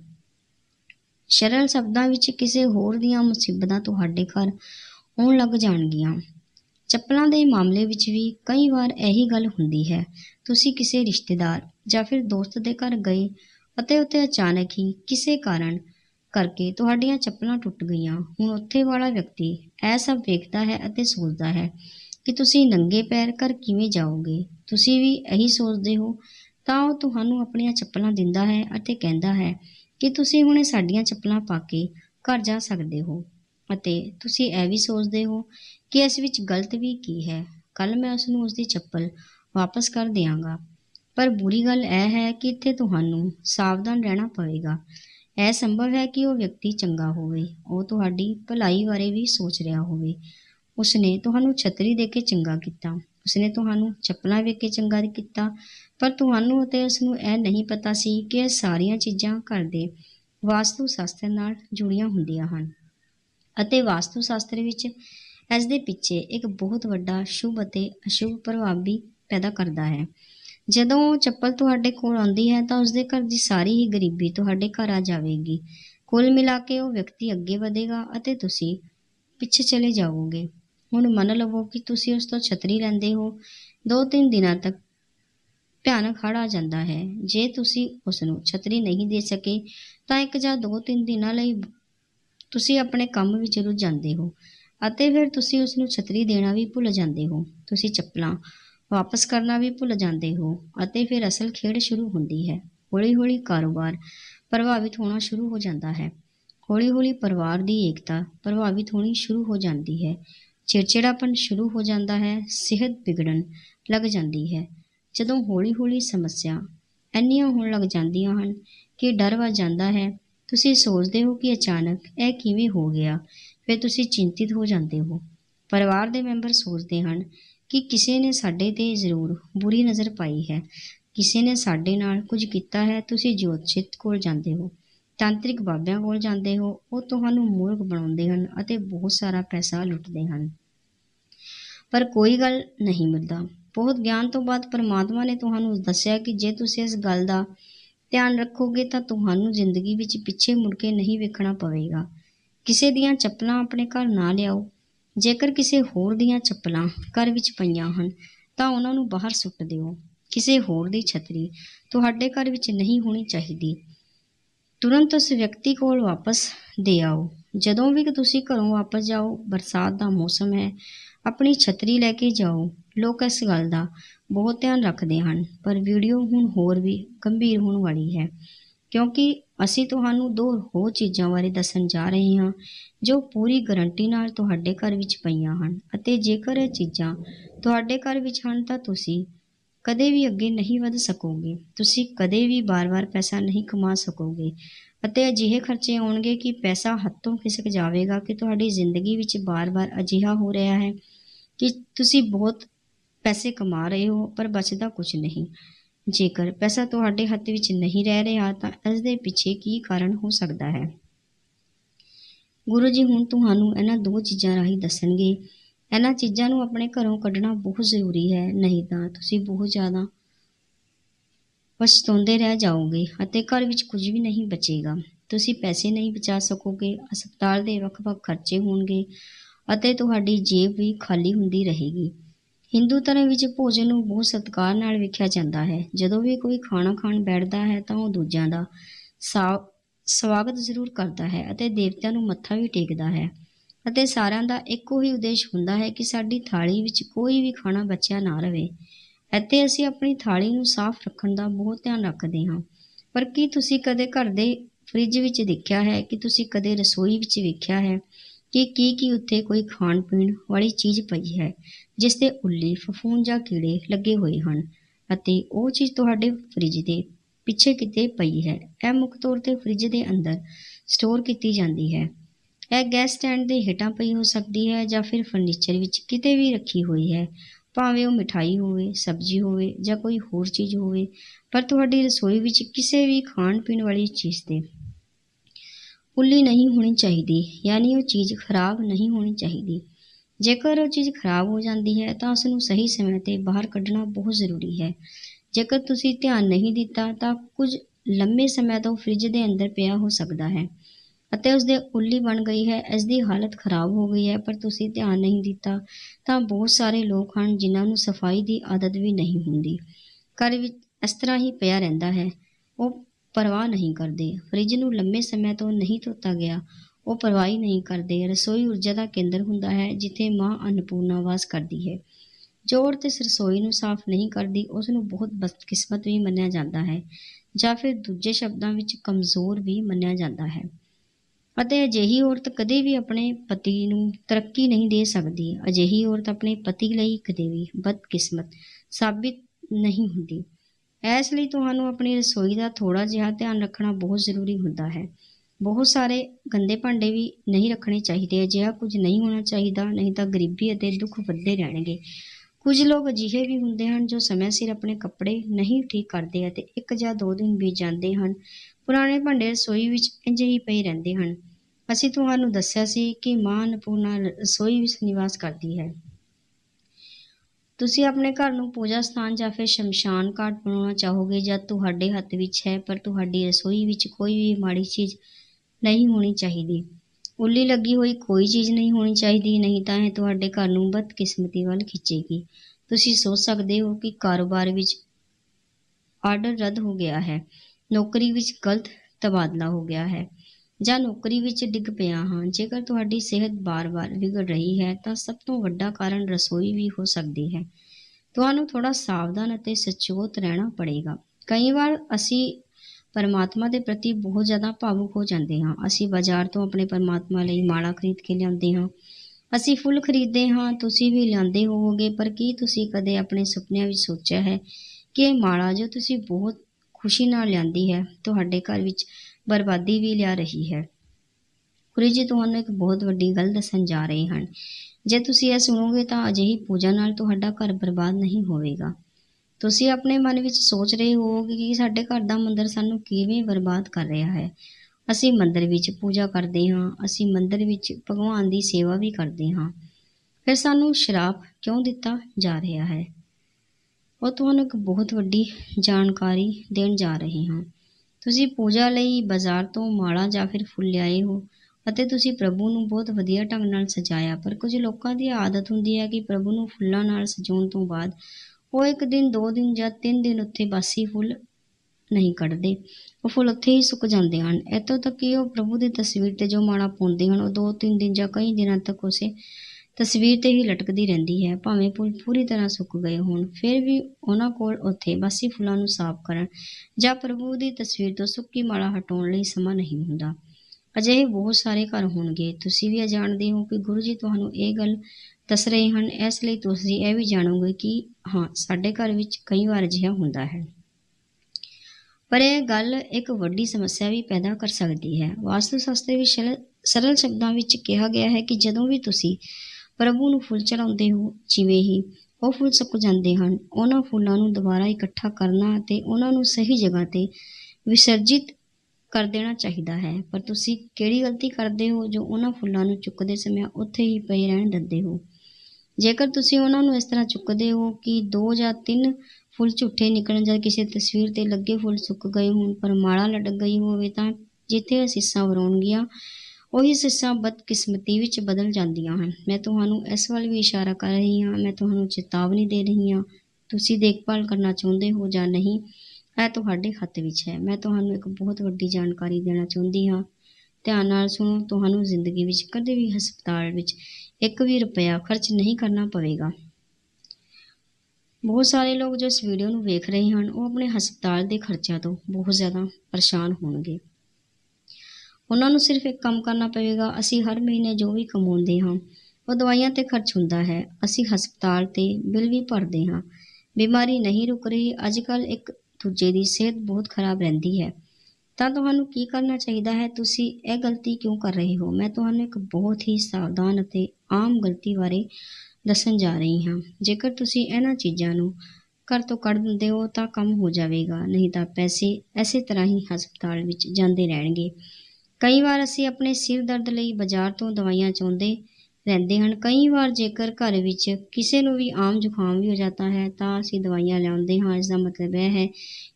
ਸਰਲ ਸ਼ਬਦਾਂ ਵਿੱਚ ਕਿਸੇ ਹੋਰ ਦੀਆਂ ਮੁਸੀਬਤਾਂ ਤੁਹਾਡੇ ਘਰ ਆਉਣ ਲੱਗ ਜਾਣਗੀਆਂ। ਚੱਪਲਾਂ ਦੇ ਮਾਮਲੇ ਵਿੱਚ ਵੀ ਕਈ ਵਾਰ ਇਹੀ ਗੱਲ ਹੁੰਦੀ ਹੈ, ਤੁਸੀਂ ਕਿਸੇ ਰਿਸ਼ਤੇਦਾਰ ਜਾਂ ਫਿਰ ਦੋਸਤ ਦੇ ਘਰ ਗਏ ਅਤੇ ਉੱਥੇ ਅਚਾਨਕ ਹੀ ਕਿਸੇ ਕਾਰਨ ਕਰਕੇ ਤੁਹਾਡੀਆਂ ਚੱਪਲਾਂ ਟੁੱਟ ਗਈਆਂ। ਹੁਣ ਉੱਥੇ ਵਾਲਾ ਵਿਅਕਤੀ ਇਹ ਸਭ ਵੇਖਦਾ ਹੈ ਅਤੇ ਸੋਚਦਾ ਹੈ ਕਿ ਤੁਸੀਂ ਨੰਗੇ ਪੈਰ ਘਰ ਕਿਵੇਂ ਜਾਓਗੇ। ਤੁਸੀਂ ਵੀ ਇਹੀ ਸੋਚਦੇ ਹੋ? ਤਾਂ ਉਹ ਤੁਹਾਨੂੰ ਆਪਣੀਆਂ ਚੱਪਲਾਂ ਦਿੰਦਾ ਹੈ ਅਤੇ ਕਹਿੰਦਾ ਹੈ ਕਿ ਤੁਸੀਂ ਹੁਣੇ ਸਾਡੀਆਂ ਚੱਪਲਾਂ ਪਾ ਕੇ ਘਰ ਜਾ ਸਕਦੇ ਹੋ। ਅਤੇ ਤੁਸੀਂ ਇਹ ਵੀ ਸੋਚਦੇ ਹੋ ਕਿ ਇਸ ਵਿੱਚ ਗਲਤ ਵੀ ਕੀ ਹੈ? ਕੱਲ ਮੈਂ ਉਸ ਨੂੰ ਉਸ ਦੀ ਚੱਪਲ ਵਾਪਸ ਕਰ ਦਿਆਂਗਾ। ਪਰ ਬੁਰੀ ਗੱਲ ਇਹ ਹੈ ਕਿ ਇੱਥੇ ਤੁਹਾਨੂੰ ਸਾਵਧਾਨ ਰਹਿਣਾ ਪਵੇਗਾ। ਇਹ ਸੰਭਵ ਹੈ ਕਿ ਉਹ ਵਿਅਕਤੀ ਚੰਗਾ ਹੋਵੇ। ਉਹ ਤੁਹਾਡੀ ਭਲਾਈ ਬਾਰੇ ਵੀ ਸੋਚ ਰਿਹਾ ਹੋਵੇ। ਉਸਨੇ ਤੁਹਾਨੂੰ ਛਤਰੀ ਦੇ ਕੇ ਚੰਗਾ ਕੀਤਾ। ਉਸਨੇ ਤੁਹਾਨੂੰ ਚੱਪਲਾਂ ਵੇਖ ਕੇ ਚੰਗਾ ਕੀਤਾ। ਪਰ ਤੁਹਾਨੂੰ ਅਤੇ ਉਸ ਨੂੰ ਇਹ ਨਹੀਂ ਪਤਾ ਸੀ ਕਿ ਇਹ ਸਾਰੀਆਂ ਚੀਜ਼ਾਂ ਘਰ ਦੇ ਵਾਸਤੂ ਸ਼ਾਸਤਰ ਨਾਲ ਜੁੜੀਆਂ ਹੁੰਦੀਆਂ ਹਨ। ਅਤੇ ਵਾਸਤੂ ਸ਼ਾਸਤਰ ਵਿੱਚ ਇਸ ਦੇ ਪਿੱਛੇ ਇੱਕ ਬਹੁਤ ਵੱਡਾ ਸ਼ੁਭ ਅਤੇ ਅਸ਼ੁਭ ਪ੍ਰਭਾਵ ਵੀ ਪੈਦਾ ਕਰਦਾ ਹੈ। ਜਦੋਂ ਉਹ ਚੱਪਲ ਤੁਹਾਡੇ ਕੋਲ ਆਉਂਦੀ ਹੈ ਤਾਂ ਉਸਦੇ ਘਰ ਦੀ ਸਾਰੀ ਹੀ ਗਰੀਬੀ ਤੁਹਾਡੇ ਘਰ ਆ ਜਾਵੇਗੀ। ਕੁੱਲ ਮਿਲਾ ਕੇ ਉਹ ਵਿਅਕਤੀ ਅੱਗੇ ਵਧੇਗਾ ਅਤੇ ਤੁਸੀਂ ਪਿੱਛੇ ਚਲੇ ਜਾਓਗੇ। ਹੁਣ ਮੰਨ ਲਵੋ ਕਿ ਤੁਸੀਂ ਉਸ ਤੋਂ ਛਤਰੀ ਲੈਂਦੇ ਹੋ। ਦੋ ਤਿੰਨ ਦਿਨਾਂ ਤੱਕ ਭਿਆਨਕ ਹੜ੍ਹ ਆ ਜਾਂਦਾ ਹੈ। ਜੇ ਤੁਸੀਂ ਉਸ ਨੂੰ ਛਤਰੀ ਨਹੀਂ ਦੇ ਸਕੇ ਤਾਂ ਇੱਕ ਜਾਂ ਦੋ ਤਿੰਨ ਦਿਨਾਂ ਲਈ ਤੁਸੀਂ ਆਪਣੇ ਕੰਮ ਵਿੱਚ ਰੁੱਝ ਜਾਂਦੇ ਹੋ। ਅਤੇ ਫਿਰ ਤੁਸੀਂ ਉਸ ਨੂੰ ਛਤਰੀ ਦੇਣਾ ਵੀ ਭੁੱਲ ਜਾਂਦੇ ਹੋ। ਤੁਸੀਂ ਚੱਪਲਾਂ ਵਾਪਸ ਕਰਨਾ ਵੀ ਭੁੱਲ ਜਾਂਦੇ ਹੋ ਅਤੇ ਫਿਰ ਅਸਲ ਖੇਡ ਸ਼ੁਰੂ ਹੁੰਦੀ ਹੈ। ਹੌਲੀ-ਹੌਲੀ ਕਾਰੋਬਾਰ ਪ੍ਰਭਾਵਿਤ ਹੋਣਾ ਸ਼ੁਰੂ ਹੋ ਜਾਂਦਾ ਹੈ। ਹੌਲੀ-ਹੌਲੀ ਪਰਿਵਾਰ ਦੀ ਏਕਤਾ ਪ੍ਰਭਾਵਿਤ ਹੋਣੀ ਸ਼ੁਰੂ ਹੋ ਜਾਂਦੀ ਹੈ। ਚਿੜਚਿੜਾਪਨ ਸ਼ੁਰੂ ਹੋ ਜਾਂਦਾ ਹੈ, ਸਿਹਤ ਵਿਗੜਨ ਲੱਗ ਜਾਂਦੀ ਹੈ। ਜਦੋਂ ਹੌਲੀ-ਹੌਲੀ ਸਮੱਸਿਆ ਇੰਨੀਆਂ ਹੋਣ ਲੱਗ ਜਾਂਦੀਆਂ ਹਨ ਕਿ ਡਰ ਵੱਜ ਜਾਂਦਾ ਹੈ, ਤੁਸੀਂ ਸੋਚਦੇ ਹੋ ਕਿ ਅਚਾਨਕ ਇਹ ਕਿਵੇਂ ਹੋ ਗਿਆ? ਫਿਰ ਤੁਸੀਂ ਚਿੰਤਿਤ ਹੋ ਜਾਂਦੇ ਹੋ। ਪਰਿਵਾਰ ਦੇ ਮੈਂਬਰ ਸੋਚਦੇ ਹਨ ਕਿ ਕਿਸੇ ਨੇ ਸਾਡੇ ਤੇ ਜ਼ਰੂਰ ਬੁਰੀ ਨਜ਼ਰ ਪਾਈ ਹੈ। ਕਿਸੇ ਨੇ ਸਾਡੇ ਨਾਲ ਕੁਝ ਕੀਤਾ ਹੈ, ਤੁਸੀਂ ਜੋਤਸ਼ਿਤ ਕੋਲ ਜਾਂਦੇ ਹੋ। ਤਾਂਤਰਿਕ ਬਾਬਿਆਂ ਕੋਲ ਜਾਂਦੇ ਹੋ, ਉਹ ਤੁਹਾਨੂੰ ਮੂਰਖ ਬਣਾਉਂਦੇ ਹਨ ਅਤੇ ਬਹੁਤ ਸਾਰਾ ਪੈਸਾ ਲੁੱਟਦੇ ਹਨ। ਪਰ ਕੋਈ ਗੱਲ ਨਹੀਂ ਮਿਲਦਾ। ਬਹੁਤ ਗਿਆਨ ਤੋਂ ਬਾਅਦ ਪਰਮਾਤਮਾ ਨੇ ਤੁਹਾਨੂੰ ਦੱਸਿਆ ਕਿ ਜੇ ਤੁਸੀਂ ਇਸ ਗੱਲ ਦਾ ਧਿਆਨ ਰੱਖੋਗੇ ਤਾਂ ਤੁਹਾਨੂੰ ਜ਼ਿੰਦਗੀ ਵਿੱਚ ਪਿੱਛੇ ਮੁੜ ਕੇ ਨਹੀਂ ਵੇਖਣਾ ਪਵੇਗਾ। ਕਿਸੇ ਦੀਆਂ ਚੱਪਲਾਂ ਆਪਣੇ ਘਰ ਨਾ ਲਿਆਓ। ਜੇਕਰ ਕਿਸੇ ਹੋਰ ਦੀਆਂ ਚੱਪਲਾਂ ਘਰ ਵਿੱਚ ਪਈਆਂ ਹਨ, ਤਾਂ ਉਹਨਾਂ ਨੂੰ ਬਾਹਰ ਸੁੱਟ ਦਿਓ। ਕਿਸੇ ਹੋਰ ਦੀ ਛਤਰੀ ਤੁਹਾਡੇ ਘਰ ਵਿੱਚ ਨਹੀਂ ਹੋਣੀ ਚਾਹੀਦੀ। ਤੁਰੰਤ ਉਸ ਵਿਅਕਤੀ ਕੋਲ ਵਾਪਸ ਦੇ ਆਓ। ਜਦੋਂ ਵੀ ਤੁਸੀਂ ਘਰੋਂ ਵਾਪਸ ਜਾਓ, ਬਰਸਾਤ ਦਾ ਮੌਸਮ ਹੈ, ਆਪਣੀ ਛਤਰੀ ਲੈ ਕੇ ਜਾਓ। ਲੋਕ ਇਸ ਗੱਲ ਦਾ ਬਹੁਤ ਧਿਆਨ ਰੱਖਦੇ ਹਨ, ਪਰ ਵੀਡੀਓ ਹੁਣ ਹੋਰ ਵੀ ਗੰਭੀਰ ਹੋਣ ਵਾਲੀ ਹੈ। ਕਿਉਂਕਿ ਅਸੀਂ ਤੁਹਾਨੂੰ ਦੋ ਹੋਰ ਚੀਜ਼ਾਂ ਬਾਰੇ ਦੱਸਣ ਜਾ ਰਹੇ ਹਾਂ, ਜੋ ਪੂਰੀ ਗਰੰਟੀ ਨਾਲ ਤੁਹਾਡੇ ਘਰ ਵਿੱਚ ਪਈਆਂ ਹਨ ਅਤੇ ਜੇਕਰ ਇਹ ਚੀਜ਼ਾਂ ਤੁਹਾਡੇ ਘਰ ਵਿੱਚ ਹਨ ਤਾਂ ਤੁਸੀਂ ਕਦੇ ਵੀ ਅੱਗੇ ਨਹੀਂ ਵਧ ਸਕੋਗੇ। ਤੁਸੀਂ ਕਦੇ ਵੀ ਬਾਰ-ਬਾਰ ਪੈਸਾ ਨਹੀਂ ਕਮਾ ਸਕੋਗੇ ਅਤੇ ਅਜਿਹੇ ਖਰਚੇ ਆਉਣਗੇ ਕਿ ਪੈਸਾ ਹੱਥੋਂ ਖਿਸਕ ਜਾਵੇਗਾ ਕਿ ਤੁਹਾਡੀ ਜ਼ਿੰਦਗੀ ਵਿੱਚ ਬਾਰ-ਬਾਰ ਅਜਿਹਾ ਹੋ ਰਿਹਾ ਹੈ ਕਿ ਤੁਸੀਂ ਬਹੁਤ ਪੈਸੇ ਕਮਾ ਰਹੇ ਹੋ ਪਰ ਬਚਦਾ ਕੁਝ ਨਹੀਂ। ਜੇਕਰ ਪੈਸਾ ਤੁਹਾਡੇ ਹੱਥ ਵਿੱਚ ਨਹੀਂ ਰਹਿ ਰਿਹਾ ਤਾਂ ਇਸ ਦੇ ਪਿੱਛੇ ਕੀ ਕਾਰਨ ਹੋ ਸਕਦਾ ਹੈ? ਗੁਰੂ ਜੀ ਹੁਣ ਤੁਹਾਨੂੰ ਇਹਨਾਂ ਦੋ ਚੀਜ਼ਾਂ ਰਾਹੀਂ ਦੱਸਣਗੇ। ਇਹਨਾਂ ਚੀਜ਼ਾਂ ਨੂੰ ਆਪਣੇ ਘਰੋਂ ਕੱਢਣਾ ਬਹੁਤ ਜ਼ਰੂਰੀ ਹੈ, ਨਹੀਂ ਤਾਂ ਤੁਸੀਂ ਬਹੁਤ ਜ਼ਿਆਦਾ ਪਛਤਾਉਂਦੇ ਰਹਿ ਜਾਓਗੇ ਅਤੇ ਘਰ ਵਿੱਚ ਕੁਝ ਵੀ ਨਹੀਂ ਬਚੇਗਾ। ਤੁਸੀਂ ਪੈਸੇ ਨਹੀਂ ਬਚਾ ਸਕੋਗੇ, ਹਸਪਤਾਲ ਦੇ ਵੱਖ-ਵੱਖ ਖਰਚੇ ਹੋਣਗੇ ਅਤੇ ਤੁਹਾਡੀ ਜੇਬ ਵੀ ਖਾਲੀ ਹੁੰਦੀ ਰਹੇਗੀ। ਹਿੰਦੂ ਧਰਮ ਵਿੱਚ ਭੋਜਨ ਨੂੰ ਬਹੁਤ ਸਤਿਕਾਰ ਨਾਲ ਵੇਖਿਆ ਜਾਂਦਾ ਹੈ। ਜਦੋਂ ਵੀ ਕੋਈ ਖਾਣਾ ਖਾਣ ਬੈਠਦਾ ਹੈ ਤਾਂ ਉਹ ਦੂਜਿਆਂ ਦਾ ਸਵਾਗਤ ਜ਼ਰੂਰ ਕਰਦਾ ਹੈ ਅਤੇ ਦੇਵਤਿਆਂ ਨੂੰ ਮੱਥਾ ਵੀ ਟੇਕਦਾ ਹੈ। ਅਤੇ ਸਾਰਿਆਂ ਦਾ ਇੱਕੋ ਹੀ ਉਦੇਸ਼ ਹੁੰਦਾ ਹੈ ਕਿ ਸਾਡੀ ਥਾਲੀ ਵਿੱਚ ਕੋਈ ਵੀ ਖਾਣਾ ਬਚਿਆ ਨਾ ਰਹੇ। ਅਤੇ ਅਸੀਂ ਆਪਣੀ ਥਾਲੀ ਨੂੰ ਸਾਫ਼ ਰੱਖਣ ਦਾ ਬਹੁਤ ਧਿਆਨ ਰੱਖਦੇ ਹਾਂ। ਪਰ ਕੀ ਤੁਸੀਂ ਕਦੇ ਘਰ ਦੇ ਫ੍ਰਿਜ ਵਿੱਚ ਦੇਖਿਆ ਹੈ? ਕਿ ਤੁਸੀਂ ਕਦੇ ਰਸੋਈ ਵਿੱਚ ਵੇਖਿਆ ਹੈ? ਕਿ ਕੀ ਕੀ ਉੱਥੇ ਕੋਈ ਖਾਣ ਪੀਣ ਵਾਲੀ ਚੀਜ਼ ਪਈ ਹੈ, ਜਿਸ ਤੇ ਉੱਲੀ ਫਫੂੰਦ ਜਾਂ ਕੀੜੇ ਲੱਗੇ ਹੋਏ ਹਨ ਅਤੇ ਉਹ ਚੀਜ਼ ਤੁਹਾਡੇ ਫ੍ਰਿਜ ਦੇ ਪਿੱਛੇ ਕਿਤੇ ਪਈ ਹੈ। ਇਹ ਮੁੱਖ ਤੌਰ ਤੇ ਫ੍ਰਿਜ ਦੇ ਅੰਦਰ ਸਟੋਰ ਕੀਤੀ ਜਾਂਦੀ ਹੈ। ਇਹ ਗੈਸ ਸਟੈਂਡ ਦੇ ਹੇਠਾਂ ਪਈ ਹੋ ਸਕਦੀ ਹੈ ਜਾਂ ਫਿਰ ਫਰਨੀਚਰ ਵਿੱਚ ਕਿਤੇ ਵੀ ਰੱਖੀ ਹੋਈ ਹੈ, ਭਾਵੇਂ ਉਹ ਮਿਠਾਈ ਹੋਵੇ, ਸਬਜ਼ੀ ਹੋਵੇ ਜਾਂ ਕੋਈ ਹੋਰ ਚੀਜ਼ ਹੋਵੇ, ਪਰ ਤੁਹਾਡੀ ਰਸੋਈ ਵਿੱਚ ਕਿਸੇ ਵੀ ਖਾਣ ਪੀਣ ਵਾਲੀ ਚੀਜ਼ ਤੇ ਉੱਲੀ ਨਹੀਂ ਹੋਣੀ ਚਾਹੀਦੀ, ਯਾਨੀ ਉਹ ਚੀਜ਼ ਖਰਾਬ ਨਹੀਂ ਹੋਣੀ ਚਾਹੀਦੀ। ਜੇਕਰ ਉਹ ਚੀਜ਼ ਖਰਾਬ ਹੋ ਜਾਂਦੀ ਹੈ, ਤਾਂ ਉਸ ਨੂੰ ਸਹੀ ਸਮੇਂ ਤੇ ਬਾਹਰ ਕੱਢਣਾ ਬਹੁਤ ਜ਼ਰੂਰੀ ਹੈ। ਜੇਕਰ ਤੁਸੀਂ ਧਿਆਨ ਨਹੀਂ ਦਿੱਤਾ, ਤਾਂ ਕੁਝ ਲੰਮੇ ਸਮੇਂ ਤੋਂ ਫ੍ਰਿਜ ਦੇ ਅੰਦਰ ਪਿਆ ਹੋ ਸਕਦਾ ਹੈ ਅਤੇ ਉਸ ਦੇ ਉੱਲੀ ਬਣ ਗਈ ਹੈ ਇਸ ਦੀ ਹਾਲਤ ਖਰਾਬ ਹੋ ਗਈ ਹੈ, ਪਰ ਤੁਸੀਂ ਧਿਆਨ ਨਹੀਂ ਦਿੱਤਾ, ਤਾਂ ਬਹੁਤ ਸਾਰੇ ਲੋਕ ਹਨ ਜਿਨ੍ਹਾਂ ਨੂੰ ਸਫ਼ਾਈ ਦੀ ਆਦਤ ਵੀ ਨਹੀਂ ਹੁੰਦੀ। ਘਰ ਵਿੱਚ ਇਸ ਤਰ੍ਹਾਂ ਹੀ ਪਿਆ ਰਹਿੰਦਾ ਹੈ। ਉਹ ਪਰਵਾਹ ਨਹੀਂ ਕਰਦੇ। ਫ੍ਰਿਜ ਨੂੰ ਲੰਮੇ ਸਮੇਂ ਤੋਂ ਨਹੀਂ ਧੋਤਾ ਗਿਆ। ਉਹ ਪਰਵਾਹ ਨਹੀਂ ਕਰਦੇ। ਰਸੋਈ ਊਰਜਾ ਦਾ ਕੇਂਦਰ ਹੁੰਦਾ ਹੈ, ਜਿੱਥੇ ਮਾਂ ਅੰਨਪੂਰਨਾ ਵਾਸ ਕਰਦੀ ਹੈ। ਜੋ ਔਰਤ ਇਸ ਰਸੋਈ ਨੂੰ ਸਾਫ਼ ਨਹੀਂ ਕਰਦੀ ਉਸ ਨੂੰ ਬਹੁਤ ਬਦਕਿਸਮਤ ਵੀ ਮੰਨਿਆ ਜਾਂਦਾ ਹੈ, ਜਾਂ ਫਿਰ ਦੂਜੇ ਸ਼ਬਦਾਂ ਵਿੱਚ ਕਮਜ਼ੋਰ ਵੀ ਮੰਨਿਆ ਜਾਂਦਾ ਹੈ। ਅਤੇ ਅਜਿਹੀ ਔਰਤ ਕਦੇ ਵੀ ਆਪਣੇ ਪਤੀ ਨੂੰ ਤਰੱਕੀ ਨਹੀਂ ਦੇ ਸਕਦੀ। ਅਜਿਹੀ ਔਰਤ ਆਪਣੇ ਪਤੀ ਲਈ ਕਦੇ ਵੀ ਬਦਕਿਸਮਤ ਸਾਬਿਤ ਨਹੀਂ ਹੁੰਦੀ। ਇਸ ਲਈ ਤੁਹਾਨੂੰ ਆਪਣੀ ਰਸੋਈ ਦਾ ਥੋੜਾ ਜਿਹਾ ਧਿਆਨ ਰੱਖਣਾ ਬਹੁਤ ਜ਼ਰੂਰੀ ਹੁੰਦਾ ਹੈ। ਬਹੁਤ ਸਾਰੇ ਗੰਦੇ ਭਾਂਡੇ ਵੀ ਨਹੀਂ ਰੱਖਣੇ ਚਾਹੀਦੇ, ਅਜਿਹਾ ਕੁਝ ਨਹੀਂ ਹੋਣਾ ਚਾਹੀਦਾ, ਨਹੀਂ ਤਾਂ ਗਰੀਬੀ ਅਤੇ ਦੁੱਖ ਵੱਧਦੇ ਰਹਿਣਗੇ। ਕੁਝ ਲੋਕ ਅਜਿਹੇ ਵੀ ਹੁੰਦੇ ਹਨ ਜੋ ਸਮੇਂ ਸਿਰ ਆਪਣੇ ਕੱਪੜੇ ਨਹੀਂ ਠੀਕ ਕਰਦੇ ਅਤੇ ਇੱਕ ਜਾਂ ਦੋ ਦਿਨ ਬੀਤ ਜਾਂਦੇ ਹਨ। ਪੁਰਾਣੇ ਭਾਂਡੇ ਰਸੋਈ ਵਿੱਚ ਇੰਜ ਹੀ ਪਏ ਰਹਿੰਦੇ ਹਨ। ਅਸੀਂ ਤੁਹਾਨੂੰ ਦੱਸਿਆ ਸੀ ਕਿ ਮਾਂ ਅਨਪੂਰਨਾ ਰਸੋਈ ਵਿੱਚ ਨਿਵਾਸ ਕਰਦੀ ਹੈ। ਤੁਸੀਂ ਆਪਣੇ ਘਰ ਨੂੰ ਪੂਜਾ ਸਥਾਨ ਜਾਂ ਫਿਰ ਸ਼ਮਸ਼ਾਨ ਘਾਟ ਬਣਾਉਣਾ ਚਾਹੋਗੇ ਜਦ ਤੁਹਾਡੇ ਹੱਥ ਵਿੱਚ ਹੈ, ਪਰ ਤੁਹਾਡੀ ਰਸੋਈ ਵਿੱਚ ਕੋਈ ਵੀ ਮਾੜੀ ਚੀਜ਼ ਨਹੀਂ ਹੋਣੀ ਚਾਹੀਦੀ। ਉੱਲੀ ਲੱਗੀ ਹੋਈ ਕੋਈ ਚੀਜ਼ ਨਹੀਂ ਹੋਣੀ ਚਾਹੀਦੀ, ਨਹੀਂ ਤਾਂ ਇਹ ਤੁਹਾਡੇ ਘਰ ਨੂੰ ਬਦਕਿਸਮਤੀ ਵੱਲ ਖਿੱਚੇਗੀ। ਤੁਸੀਂ ਸੋਚ ਸਕਦੇ ਹੋ ਕਿ ਕਾਰੋਬਾਰ ਵਿੱਚ ਆਰਡਰ ਰੱਦ ਹੋ ਗਿਆ ਹੈ, ਨੌਕਰੀ ਵਿੱਚ ਗਲਤ ਤਬਾਦਲਾ ਹੋ ਗਿਆ ਹੈ। ਜਾਂ ਨੌਕਰੀ ਵਿੱਚ ਡਿੱਗ ਪਿਆ ਹਾਂ, ਜੇਕਰ ਤੁਹਾਡੀ ਸਿਹਤ ਬਾਰ-ਬਾਰ ਵਿਗੜ ਰਹੀ ਹੈ, ਤਾਂ ਸਭ ਤੋਂ ਵੱਡਾ ਕਾਰਨ ਰਸੋਈ ਵੀ ਹੋ ਸਕਦੀ ਹੈ। ਤੁਹਾਨੂੰ ਥੋੜਾ ਸਾਵਧਾਨ ਅਤੇ ਸਚੋਟ ਰਹਿਣਾ ਪੜੇਗਾ। ਕਈ ਵਾਰ ਅਸੀਂ ਪਰਮਾਤਮਾ ਦੇ ਪ੍ਰਤੀ ਬਹੁਤ ਜ਼ਿਆਦਾ ਭਾਵੁਕ ਹੋ ਜਾਂਦੇ ਹਾਂ। ਅਸੀਂ ਬਾਜ਼ਾਰ ਤੋਂ ਆਪਣੇ ਪਰਮਾਤਮਾ ਲਈ ਮਾਲਾ ਖਰੀਦ ਕੇ ਲਿਆਉਂਦੇ ਹਾਂ। ਅਸੀਂ ਫੁੱਲ ਖਰੀਦਦੇ ਹਾਂ, ਤੁਸੀਂ ਵੀ ਲਿਆਂਦੇ ਹੋਵੋਗੇ, ਪਰ ਕੀ ਤੁਸੀਂ ਕਦੇ ਆਪਣੇ ਸੁਪਨਿਆਂ ਵਿੱਚ ਸੋਚਿਆ ਹੈ ਕਿ ਇਹ ਮਾਲਾ ਜੋ ਤੁਸੀਂ ਬਹੁਤ ਖੁਸ਼ੀ ਨਾਲ ਲਿਆਂਦੀ ਹੈ, ਤੁਹਾਡੇ ਘਰ ਵਿੱਚ ਬਰਬਾਦੀ ਵੀ ਲਿਆ ਰਹੀ ਹੈ। ਗੁਰੂ ਜੀ, ਤੁਹਾਨੂੰ ਇੱਕ ਬਹੁਤ ਵੱਡੀ ਗੱਲ ਦੱਸਣ ਜਾ ਰਹੇ ਹਨ। ਜੇ ਤੁਸੀਂ ਇਹ ਸੁਣੋਗੇ ਤਾਂ ਅਜਿਹੀ ਪੂਜਾ ਨਾਲ ਤੁਹਾਡਾ ਘਰ ਬਰਬਾਦ ਨਹੀਂ ਹੋਵੇਗਾ। ਤੁਸੀਂ ਆਪਣੇ ਮਨ ਵਿੱਚ ਸੋਚ ਰਹੇ ਹੋਵੋਗੇ ਕਿ ਸਾਡੇ ਘਰ ਦਾ ਮੰਦਰ ਸਾਨੂੰ ਕਿਵੇਂ ਬਰਬਾਦ ਕਰ ਰਿਹਾ ਹੈ। ਅਸੀਂ ਮੰਦਰ ਵਿੱਚ ਪੂਜਾ ਕਰਦੇ ਹਾਂ, ਅਸੀਂ ਮੰਦਰ ਵਿੱਚ ਭਗਵਾਨ ਦੀ ਸੇਵਾ ਵੀ ਕਰਦੇ ਹਾਂ। ਫਿਰ ਸਾਨੂੰ ਸ਼ਰਾਪ ਕਿਉਂ ਦਿੱਤਾ ਜਾ ਰਿਹਾ ਹੈ? ਉਹ ਤੁਹਾਨੂੰ ਇੱਕ ਬਹੁਤ ਵੱਡੀ ਜਾਣਕਾਰੀ ਦੇਣ ਜਾ ਰਹੇ ਹਾਂ। ਤੁਸੀਂ ਪੂਜਾ ਲਈ ਬਾਜ਼ਾਰ ਤੋਂ ਮਾਲਾ ਜਾਂ ਫਿਰ ਫੁੱਲ ਲਿਆਏ ਹੋ ਅਤੇ ਤੁਸੀਂ ਪ੍ਰਭੂ ਨੂੰ ਬਹੁਤ ਵਧੀਆ ਢੰਗ ਨਾਲ ਸਜਾਇਆ। ਪਰ ਕੁਝ ਲੋਕਾਂ ਦੀ ਆਦਤ ਹੁੰਦੀ ਹੈ ਕਿ ਪ੍ਰਭੂ ਨੂੰ ਫੁੱਲਾਂ ਨਾਲ ਸਜਾਉਣ ਤੋਂ ਬਾਅਦ ਉਹ ਇੱਕ ਦਿਨ, ਦੋ ਦਿਨ ਜਾਂ ਤਿੰਨ ਦਿਨ ਉੱਥੇ ਬਾਸੀ ਫੁੱਲ ਨਹੀਂ ਕੱਢਦੇ। ਉਹ ਫੁੱਲ ਉੱਥੇ ਹੀ ਸੁੱਕ ਜਾਂਦੇ ਹਨ। ਇੱਥੋਂ ਤੱਕ ਕਿ ਉਹ ਪ੍ਰਭੂ ਦੀ ਤਸਵੀਰ ਤੇ ਜੋ ਮਾਲਾ ਪਾਉਂਦੇ ਹਨ, ਉਹ ਦੋ ਤਿੰਨ ਦਿਨ ਜਾਂ ਕਈ ਦਿਨਾਂ ਤੱਕ ਉਸੇ ਤਸਵੀਰ ਤੇ ਹੀ ਲਟਕਦੀ ਰਹਿੰਦੀ ਹੈ, ਭਾਵੇਂ ਫੁੱਲ ਪੂਰੀ ਤਰ੍ਹਾਂ ਸੁੱਕ ਗਏ ਹੋਣ, ਫਿਰ ਵੀ ਉਹਨਾਂ ਕੋਲ ਉੱਥੇ ਬਾਸੀ ਫੁੱਲਾਂ ਨੂੰ ਸਾਫ਼ ਕਰਨ ਜਾਂ ਪ੍ਰਭੂ ਦੀ ਤਸਵੀਰ ਤੋਂ ਸੁੱਕੀ ਮਾਲਾ ਹਟਾਉਣ ਲਈ ਸਮਾਂ ਨਹੀਂ ਹੁੰਦਾ। ਅਜਿਹੇ ਬਹੁਤ ਸਾਰੇ ਘਰ ਹੋਣਗੇ। ਤੁਸੀਂ ਵੀ ਇਹ ਜਾਣਦੇ ਹੋ ਕਿ ਗੁਰੂ ਜੀ ਤੁਹਾਨੂੰ ਇਹ ਗੱਲ ਦੱਸ ਰਹੇ ਹਨ, ਇਸ ਲਈ ਤੁਸੀਂ ਇਹ ਵੀ ਜਾਣੋਗੇ ਕਿ ਹਾਂ, ਸਾਡੇ ਘਰ ਵਿੱਚ ਕਈ ਵਾਰ ਅਜਿਹਾ ਹੁੰਦਾ ਹੈ। ਪਰ ਇਹ ਗੱਲ ਇੱਕ ਵੱਡੀ ਸਮੱਸਿਆ ਵੀ ਪੈਦਾ ਕਰ ਸਕਦੀ ਹੈ। ਵਾਸਤੂ ਸ਼ਾਸਤਰ ਵਿੱਚ ਸ਼ਲ- ਸਰਲ ਸ਼ਬਦਾਂ ਵਿੱਚ ਕਿਹਾ ਗਿਆ ਹੈ ਕਿ ਜਦੋਂ ਵੀ ਤੁਸੀਂ ਪ੍ਰਭੂ ਨੂੰ ਫੁੱਲ ਚੜਾਉਂਦੇ ਹੋ, ਜਿਵੇਂ ਹੀ ਉਹ ਫੁੱਲ ਸੁੱਕ ਜਾਂਦੇ ਹਨ, ਉਹਨਾਂ ਫੁੱਲਾਂ ਨੂੰ ਦੁਬਾਰਾ ਇਕੱਠਾ ਕਰਨਾ ਅਤੇ ਉਹਨਾਂ ਨੂੰ ਸਹੀ ਜਗ੍ਹਾ ਤੇ ਵਿਸਰਜਿਤ ਕਰ ਦੇਣਾ ਚਾਹੀਦਾ ਹੈ। ਪਰ ਤੁਸੀਂ ਕਿਹੜੀ ਗਲਤੀ ਕਰਦੇ ਹੋ ਜੋ ਉਹਨਾਂ ਫੁੱਲਾਂ ਨੂੰ ਚੁੱਕਦੇ ਸਮੇਂ ਉੱਥੇ ਹੀ ਪਏ ਰਹਿਣ ਦਿੰਦੇ ਹੋ? ਜੇਕਰ ਤੁਸੀਂ ਉਹਨਾਂ ਨੂੰ ਇਸ ਤਰ੍ਹਾਂ ਚੁੱਕਦੇ ਹੋ ਕਿ ਦੋ ਜਾਂ ਤਿੰਨ ਫੁੱਲ ਝੂਠੇ ਨਿਕਲਣ ਜਾਂ ਕਿਸੇ ਤਸਵੀਰ ਤੇ ਲੱਗੇ ਫੁੱਲ ਸੁੱਕ ਗਏ ਹੋਣ, ਪਰ ਮਾਲਾ ਲਟਕ ਗਈ ਹੋਵੇ ਤਾਂ ਜਿੱਥੇ ਅਸੀਸਾਂ ਵਰਾਉਣਗੀਆਂ ਉਹੀ ਸਿੱਸਾਂ ਬਦਕਿਸਮਤੀ ਵਿੱਚ ਬਦਲ ਜਾਂਦੀਆਂ ਹਨ। ਮੈਂ ਤੁਹਾਨੂੰ ਇਸ ਵੱਲ ਵੀ ਇਸ਼ਾਰਾ ਕਰ ਰਹੀ ਹਾਂ। ਮੈਂ ਤੁਹਾਨੂੰ ਚੇਤਾਵਨੀ ਦੇ ਰਹੀ ਹਾਂ। ਤੁਸੀਂ ਦੇਖਭਾਲ ਕਰਨਾ ਚਾਹੁੰਦੇ ਹੋ ਜਾਂ ਨਹੀਂ, ਇਹ ਤੁਹਾਡੇ ਹੱਥ ਵਿੱਚ ਹੈ। ਮੈਂ ਤੁਹਾਨੂੰ ਇੱਕ ਬਹੁਤ ਵੱਡੀ ਜਾਣਕਾਰੀ ਦੇਣਾ ਚਾਹੁੰਦੀ ਹਾਂ। ਧਿਆਨ ਨਾਲ ਸੁਣੋ, ਤੁਹਾਨੂੰ ਜ਼ਿੰਦਗੀ ਵਿੱਚ ਕਦੇ ਵੀ ਹਸਪਤਾਲ ਵਿੱਚ ਇੱਕ ਵੀ ਰੁਪਇਆ ਖਰਚ ਨਹੀਂ ਕਰਨਾ ਪਵੇਗਾ। ਬਹੁਤ ਸਾਰੇ ਲੋਕ ਜੋ ਇਸ ਵੀਡੀਓ ਨੂੰ ਵੇਖ ਰਹੇ ਹਨ, ਉਹ ਆਪਣੇ ਹਸਪਤਾਲ ਦੇ ਖਰਚਿਆਂ ਤੋਂ ਬਹੁਤ ਜ਼ਿਆਦਾ ਪਰੇਸ਼ਾਨ ਹੋਣਗੇ। ਉਹਨਾਂ ਨੂੰ ਸਿਰਫ ਇੱਕ ਕੰਮ ਕਰਨਾ ਪਵੇਗਾ, ਅਸੀਂ ਹਰ ਮਹੀਨੇ ਜੋ ਵੀ ਕਮਾਉਂਦੇ ਹਾਂ, ਉਹ ਦਵਾਈਆਂ ਤੇ ਖਰਚ ਹੁੰਦਾ ਹੈ। ਅਸੀਂ ਹਸਪਤਾਲ ਤੇ ਬਿੱਲ ਵੀ ਭਰਦੇ ਹਾਂ। ਬਿਮਾਰੀ ਨਹੀਂ ਰੁਕ ਰਹੀ ਅੱਜ ਕੱਲ੍ਹ ਇੱਕ ਦੂਜੇ ਦੀ ਸਿਹਤ ਬਹੁਤ ਖਰਾਬ ਰਹਿੰਦੀ ਹੈ। ਤਾਂ ਤੁਹਾਨੂੰ ਕੀ ਕਰਨਾ ਚਾਹੀਦਾ ਹੈ? ਤੁਸੀਂ ਇਹ ਗਲਤੀ ਕਿਉਂ ਕਰ ਰਹੇ ਹੋ? ਮੈਂ ਤੁਹਾਨੂੰ ਇੱਕ ਬਹੁਤ ਹੀ ਸਾਵਧਾਨ ਅਤੇ ਆਮ ਗਲਤੀ ਬਾਰੇ ਦੱਸਣ ਜਾ ਰਹੀ ਹਾਂ। ਜੇਕਰ ਤੁਸੀਂ ਇਹਨਾਂ ਚੀਜ਼ਾਂ ਨੂੰ ਘਰ ਤੋਂ ਕੱਢ ਦਿੰਦੇ ਹੋ, ਤਾਂ ਕੰਮ ਹੋ ਜਾਵੇਗਾ, ਨਹੀਂ ਤਾਂ ਪੈਸੇ ਐਸੇ ਤਰ੍ਹਾਂ ਹੀ ਹਸਪਤਾਲ ਵਿੱਚ ਜਾਂਦੇ ਰਹਿਣਗੇ। ਕਈ ਵਾਰ ਅਸੀਂ ਆਪਣੇ ਸਿਰ ਦਰਦ ਲਈ ਬਾਜ਼ਾਰ ਤੋਂ ਦਵਾਈਆਂ ਚਾਹੁੰਦੇ ਰਹਿੰਦੇ ਹਨ। ਕਈ ਵਾਰ ਜੇਕਰ ਘਰ ਵਿੱਚ ਕਿਸੇ ਨੂੰ ਵੀ ਆਮ ਜ਼ੁਕਾਮ ਵੀ ਹੋ ਜਾਂਦਾ ਹੈ ਤਾਂ ਅਸੀਂ ਦਵਾਈਆਂ ਲਿਆਉਂਦੇ ਹਾਂ ਇਸ ਦਾ ਮਤਲਬ ਇਹ ਹੈ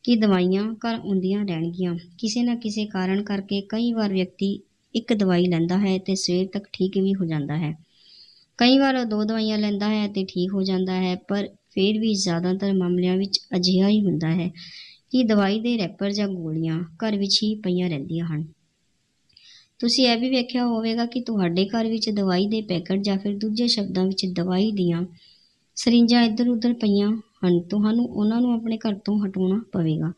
ਕਿ ਦਵਾਈਆਂ ਘਰ ਆਉਂਦੀਆਂ ਰਹਿਣਗੀਆਂ। ਕਿਸੇ ਨਾ ਕਿਸੇ ਕਾਰਨ ਕਰਕੇ ਕਈ ਵਾਰ ਵਿਅਕਤੀ ਇੱਕ ਦਵਾਈ ਲੈਂਦਾ ਹੈ ਤੇ ਸਵੇਰ ਤੱਕ ਠੀਕ ਵੀ ਹੋ ਜਾਂਦਾ ਹੈ। ਕਈ ਵਾਰ ਉਹ ਦੋ ਦਵਾਈਆਂ ਲੈਂਦਾ ਹੈ ਤੇ ਠੀਕ ਹੋ ਜਾਂਦਾ ਹੈ, ਪਰ ਫਿਰ ਵੀ ਜ਼ਿਆਦਾਤਰ ਮਾਮਲਿਆਂ ਵਿੱਚ ਅਜਿਹਾ ਹੀ ਹੁੰਦਾ ਹੈ ਕਿ ਦਵਾਈ ਦੇ ਰੈਪਰ ਜਾਂ ਗੋਲੀਆਂ ਘਰ ਵਿੱਚ ਹੀ ਪਈਆਂ ਰਹਿੰਦੀਆਂ ਹਨ। ਤੁਸੀਂ ਇਹ ਵੀ ਵੇਖਿਆ ਹੋਵੇਗਾ ਕਿ ਤੁਹਾਡੇ ਘਰ ਵਿੱਚ ਦਵਾਈ ਦੇ ਪੈਕਟ ਜਾਂ ਫਿਰ ਦੂਜੇ ਸ਼ਬਦਾਂ ਵਿੱਚ ਦਵਾਈ ਦੀਆਂ ਸਰਿੰਜਾਂ ਇੱਧਰ-ਉੱਧਰ ਪਈਆਂ ਹਨ। ਤੁਹਾਨੂੰ ਉਹਨਾਂ ਨੂੰ ਆਪਣੇ ਘਰ ਤੋਂ ਹਟਾਉਣਾ ਪਵੇਗਾ।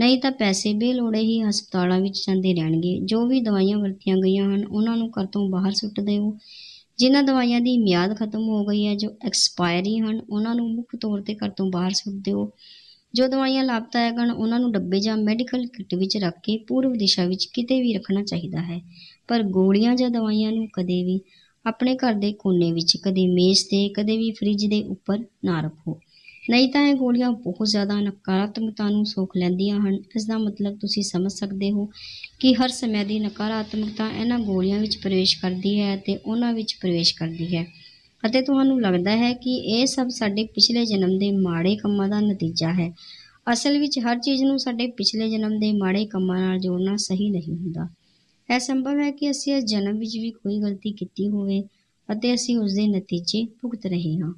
ਨਹੀਂ ਤਾਂ ਪੈਸੇ ਬੇਲੋੜੇ ਹੀ ਹਸਪਤਾਲਾਂ ਵਿੱਚ ਜਾਂਦੇ ਰਹਿਣਗੇ। ਜੋ ਵੀ ਦਵਾਈਆਂ ਵਰਤੀਆਂ ਗਈਆਂ ਹਨ, ਉਹਨਾਂ ਨੂੰ ਘਰ ਤੋਂ ਬਾਹਰ ਸੁੱਟ ਦਿਓ। ਜਿਨ੍ਹਾਂ ਦਵਾਈਆਂ ਦੀ ਮਿਆਦ ਖਤਮ ਹੋ ਗਈ ਹੈ, ਜੋ ਐਕਸਪਾਇਰੀ ਹਨ, ਉਹਨਾਂ ਨੂੰ ਮੁੱਖ ਤੌਰ ਤੇ ਘਰ ਤੋਂ ਬਾਹਰ ਸੁੱਟ ਦਿਓ। ਜੋ ਦਵਾਈਆਂ ਲਾਭਦਾਇਕ ਹਨ, ਉਹਨਾਂ ਨੂੰ ਡੱਬੇ ਜਾਂ ਮੈਡੀਕਲ ਕਿੱਟ ਵਿੱਚ ਰੱਖ ਕੇ ਪੂਰਵ ਦਿਸ਼ਾ ਵਿੱਚ ਕਿਤੇ ਵੀ ਰੱਖਣਾ ਚਾਹੀਦਾ ਹੈ। ਪਰ ਗੋਲੀਆਂ ਜਾਂ ਦਵਾਈਆਂ ਨੂੰ ਕਦੇ ਵੀ ਆਪਣੇ ਘਰ ਦੇ ਕੋਨੇ ਵਿੱਚ, ਕਦੇ ਮੇਜ਼ ਤੇ, ਕਦੇ ਵੀ ਫ੍ਰਿਜ ਦੇ ਉੱਪਰ ਨਾ ਰੱਖੋ। ਨਹੀਂ ਤਾਂ ਇਹ ਗੋਲੀਆਂ ਬਹੁਤ ਜ਼ਿਆਦਾ ਨਕਾਰਾਤਮਕਤਾ ਨੂੰ ਸੋਖ ਲੈਂਦੀਆਂ ਹਨ। ਇਸ ਦਾ ਮਤਲਬ ਤੁਸੀਂ ਸਮਝ ਸਕਦੇ ਹੋ ਕਿ ਹਰ ਸਮੇਂ ਦੀ ਨਕਾਰਾਤਮਕਤਾ ਇਹਨਾਂ ਗੋਲੀਆਂ ਵਿੱਚ ਪ੍ਰਵੇਸ਼ ਕਰਦੀ ਹੈ ਤੇ ਉਹਨਾਂ ਵਿੱਚ ਪ੍ਰਵੇਸ਼ ਕਰਦੀ ਹੈ। ਅਤੇ ਤੁਹਾਨੂੰ ਲੱਗਦਾ ਹੈ ਕਿ ਇਹ ਸਭ ਸਾਡੇ ਪਿਛਲੇ ਜਨਮ ਦੇ ਮਾੜੇ ਕੰਮਾਂ ਦਾ ਨਤੀਜਾ ਹੈ। ਅਸਲ ਵਿੱਚ ਹਰ ਚੀਜ਼ ਨੂੰ ਸਾਡੇ ਪਿਛਲੇ ਜਨਮ ਦੇ ਮਾੜੇ ਕੰਮਾਂ ਨਾਲ ਜੋੜਨਾ ਸਹੀ ਨਹੀਂ ਹੁੰਦਾ। ਇਹ ਸੰਭਵ ਹੈ ਕਿ ਅਸੀਂ ਇਸ ਜਨਮ ਵਿੱਚ ਵੀ ਕੋਈ ਗਲਤੀ ਕੀਤੀ ਹੋਵੇ ਅਤੇ ਅਸੀਂ ਉਸ ਦੇ ਨਤੀਜੇ ਭੁਗਤ ਰਹੇ ਹਾਂ।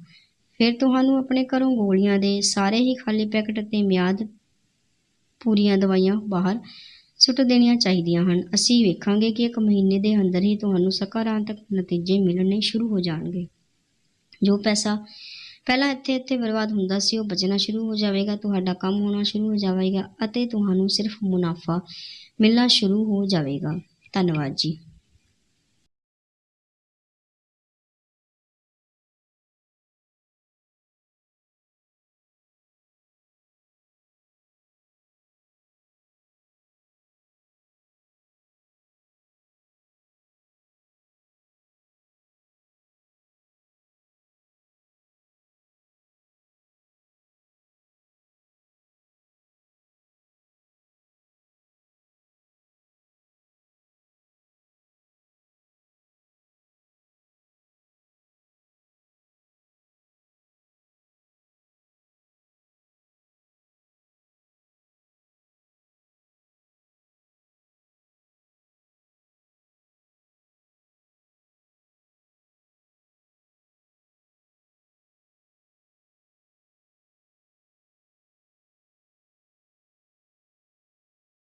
ਫਿਰ ਤੁਹਾਨੂੰ ਆਪਣੇ ਘਰੋਂ ਗੋਲੀਆਂ ਦੇ ਸਾਰੇ ਹੀ ਖਾਲੀ ਪੈਕਟ ਅਤੇ ਮਿਆਦ ਪੂਰੀਆਂ ਦਵਾਈਆਂ ਬਾਹਰ ਸੁੱਟ ਦੇਣੀਆਂ ਚਾਹੀਦੀਆਂ ਹਨ। ਅਸੀਂ ਵੇਖਾਂਗੇ ਕਿ ਇੱਕ ਮਹੀਨੇ ਦੇ ਅੰਦਰ ਹੀ ਤੁਹਾਨੂੰ ਸਕਾਰਾਤਮਕ ਨਤੀਜੇ ਮਿਲਣੇ ਸ਼ੁਰੂ ਹੋ ਜਾਣਗੇ। ਜੋ ਪੈਸਾ ਪਹਿਲਾਂ ਇੱਥੇ ਇੱਥੇ ਬਰਬਾਦ ਹੁੰਦਾ ਸੀ, ਉਹ ਬਚਣਾ ਸ਼ੁਰੂ ਹੋ ਜਾਵੇਗਾ, ਤੁਹਾਡਾ ਕੰਮ ਹੋਣਾ ਸ਼ੁਰੂ ਹੋ ਜਾਵੇਗਾ ਅਤੇ ਤੁਹਾਨੂੰ ਸਿਰਫ ਮੁਨਾਫਾ ਮਿਲਣਾ ਸ਼ੁਰੂ ਹੋ ਜਾਵੇਗਾ। ਧੰਨਵਾਦ ਜੀ।